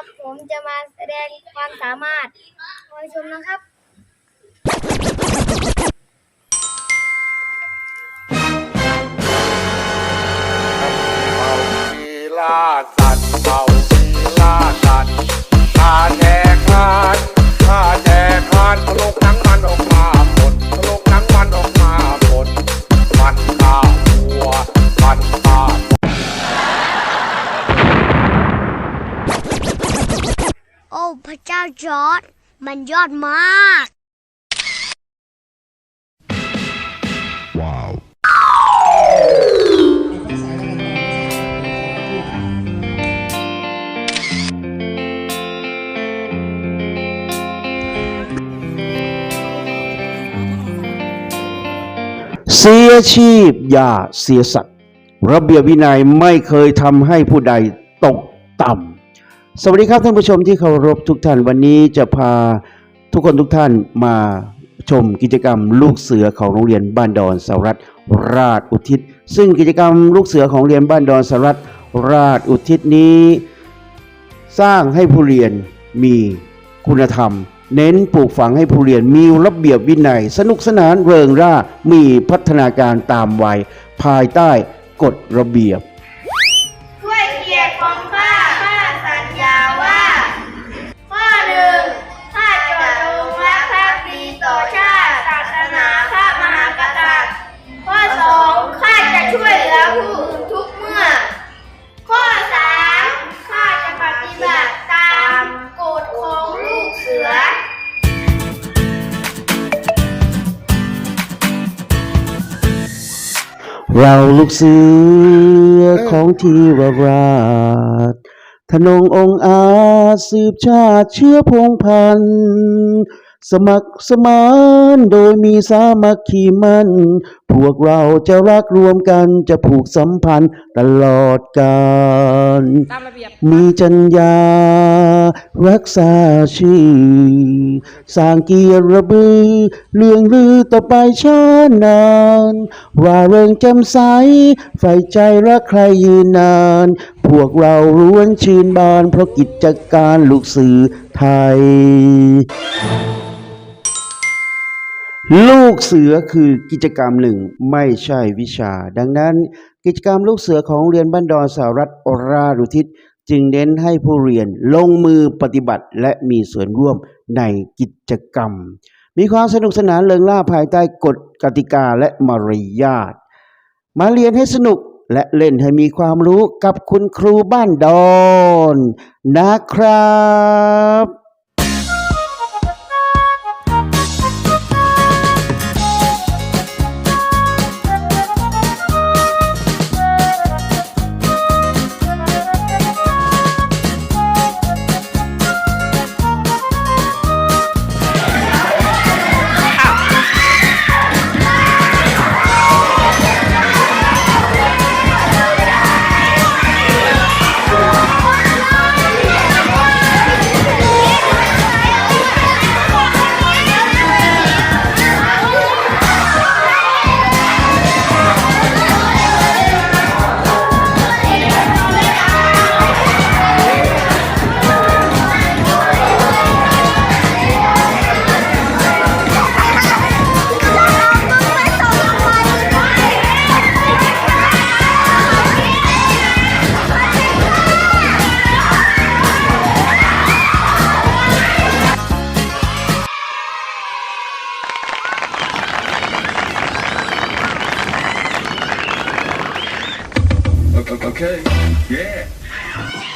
ครับ ผมจะมาแสดงความสามารถคอยชมนะครับเป่าสัตว์เป่าชีลาสัตว์ข้าแจกทานข้าแจกทานทะลกหนังมันออก ระเจ้าจอร์ดมันยอดมากเสียชีพอย่าเสียสัตว์ระเบียบวินัยไม่เคยทำให้ผู้ใดตกต่ำ สวัสดีครับท่านผู้ชมที่เคารพทุกท่านวันนี้จะพาทุกคนทุกท่านมาชมกิจกรรมลูกเสือของโรงเรียนบ้านดอนสารัตราชอุทิศ ซึ่งกิจกรรมลูกเสือของโรงเรียนบ้านดอนสารัตราชอุทิศนี้ สร้างให้ผู้เรียนมีคุณธรรม เน้นปลูกฝังให้ผู้เรียนมีระเบียบวินัย สนุกสนานเริงร่ามีพัฒนาการตามวัยภายใต้กฎระเบียบ เราลูกเสือของทีวราชทนงองอาจสืบชาติเชื้อพงพันธุ์ สมัครสมานโดยมีสามัคคีมันพวกเราจะรักรวมกันจะผูกสัมพันธ์ตลอดกาลตามระเบียบมีจัญญา รักษาชื่อสร้างเกียรติระบือ เรื่องลือต่อไปช้านานว่าเริงแจำใสใฝ่ใจรักใครยืนนาน พวกเราล้วนชื่นบานเพราะกิจการลูกสื่อไทย ลูกเสือคือกิจกรรมหนึ่งไม่ใช่วิชา ดังนั้น กิจกรรมลูกเสือของโรงเรียนบ้านดอนสารัฐอรารุทิศจึงเน้นให้ผู้เรียนลงมือปฏิบัติและมีส่วนร่วมในกิจกรรม มีความสนุกสนานเริงร่าภายใต้กฎกติกาและมารยาทมาเรียนให้สนุกและเล่นให้มีความรู้กับคุณครูบ้านดอนนะครับ Okay, yeah